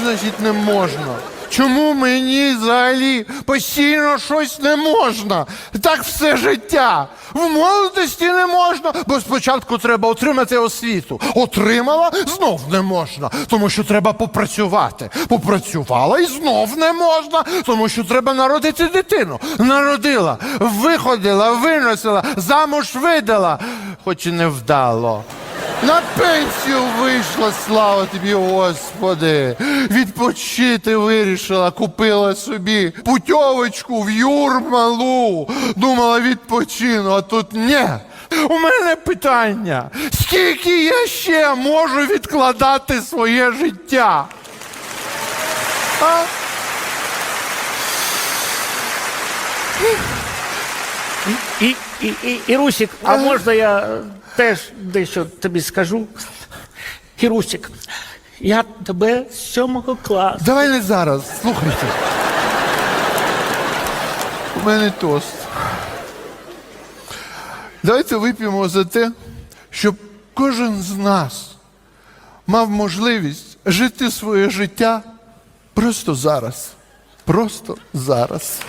Значить не можна? Чому мені взагалі постійно щось не можна? Так все життя. В молодості не можна, бо спочатку треба отримати освіту. Отримала, знов не можна, тому що треба попрацювати. Попрацювала і знов не можна, тому що треба народити дитину. Народила, виходила, виносила, замуж видала, хоч і не вдало. На пенсію вийшла, слава тобі, Господи. Відпочити вирішила, купила собі путьовочку в Юрмалу. Думала, відпочину, а тут ні. У мене питання: скільки я ще можу відкладати своє життя? А? І, і, і, Ірусік, а можна я е, теж дещо тобі скажу? Ірусік, я тебе з сьомого класу. Давай не зараз, слухайте. У мене тост. Давайте вип'ємо за те, щоб кожен з нас мав можливість жити своє життя просто зараз. Просто зараз.